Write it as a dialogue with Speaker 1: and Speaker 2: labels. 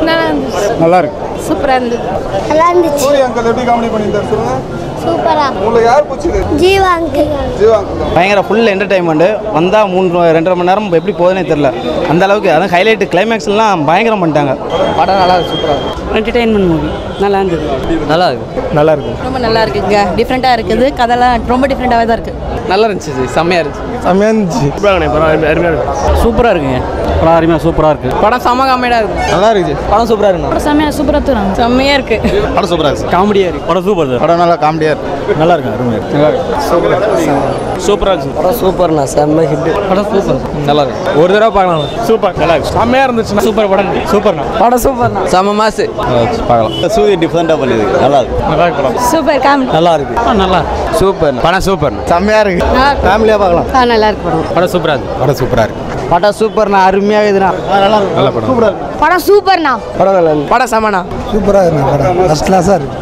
Speaker 1: நல்லா இருந்துச்சு
Speaker 2: நல்லா இருக்கு
Speaker 1: சூப்பராக இருந்தது
Speaker 3: நல்லா இருந்துச்சு
Speaker 4: சூரிய அங்கிள் எப்படி காமெடி பண்ணியிருந்தாரு சொல்லுங்க?
Speaker 3: சூப்பரா.
Speaker 4: உங்களுக்கு யார் பிடிச்சது?
Speaker 3: ஜீவா அங்கிள்
Speaker 4: ஜீவா அங்கிள் தான்
Speaker 2: பயங்கர ஃபுல் என்டர்டைன்மெண்ட்டு வந்தால் மூணு ரெண்டரை மணி நேரம் எப்படி போகுதுனே தெரில அந்த அளவுக்கு அதான் ஹைலைட் கிளைமேக்ஸ்லாம் பயங்கரம் பண்ணிட்டாங்க.
Speaker 4: படம் நல்லா சூப்பராக
Speaker 5: என்டர்டெயின்மெண்ட் மூவி நல்லா இருந்தது
Speaker 2: நல்லா இருக்கு நல்லா இருக்கு
Speaker 5: ரொம்ப நல்லா இருக்குங்க டிஃப்ரெண்ட்டாக இருக்குது. கதைலாம் ரொம்ப டிஃப்ரெண்ட்டாகவே தான் இருக்குது
Speaker 2: நல்லா இருந்துச்சு. செம்மையாக இருந்துச்சு.
Speaker 4: செம்மையாக இருந்துச்சு
Speaker 2: சூப்பராக இருக்குங்க. படம் அருமையாக சூப்பராக இருக்கு.
Speaker 5: படம் செம காமெடியாக இருக்கு.
Speaker 4: நல்லா இருந்துச்சு
Speaker 2: படம் சூப்பராக இருக்கு.
Speaker 5: செம்மையாக சூப்பராக செம்மையாக இருக்கு.
Speaker 4: படம் சூப்பராக இருக்கு.
Speaker 2: காமெடியாக இருக்கு. படம் சூப்பர்
Speaker 4: படம் நல்லா காமெடியாக இருக்கு.
Speaker 2: நல்லா இருக்கு அருமையாக இருக்கு. சூப்பராக இருக்கு.
Speaker 5: படம் சூப்பர்ண்ணா செம்ம ஹிட்
Speaker 2: படம் சூப்பர். நல்லா இருக்கு ஒரு தடவை பார்க்கலாம். சூப்பர். நல்லா இருக்கு. செம்மையாக இருந்துச்சு சூப்பர் படம். சூப்பர்ண்ணா.
Speaker 5: படம் சூப்பர்ண்ணா.
Speaker 2: செம்ம மாசு பார்க்கலாம். சூரிய டிஃப்ரெண்ட்டாக பண்ணியிருக்கு நல்லா இருக்கு. நல்லா இருக்கு படம்.
Speaker 5: சூப்பர் காமெடி
Speaker 2: நல்லா இருக்கு. நல்லா சூப்பர் படம் சூப்பர்
Speaker 4: செம்மையாக இருக்கு. ஃபேமிலியாக பார்க்கலாம்.
Speaker 5: நல்லா இருக்கு படம்.
Speaker 2: படம் சூப்பராக இருக்கு.
Speaker 4: படம் சூப்பராக இருக்கு.
Speaker 2: படம் சூப்பர்ண்ணா அருமையாக இருக்குதுண்ணா.
Speaker 4: நல்ல படம்.
Speaker 3: படம் சூப்பர்ண்ணா.
Speaker 2: படம் சமண்ணா
Speaker 4: சூப்பராக இருக்கு படம். ஃபஸ்ட் கிளாஸாக இருக்கு.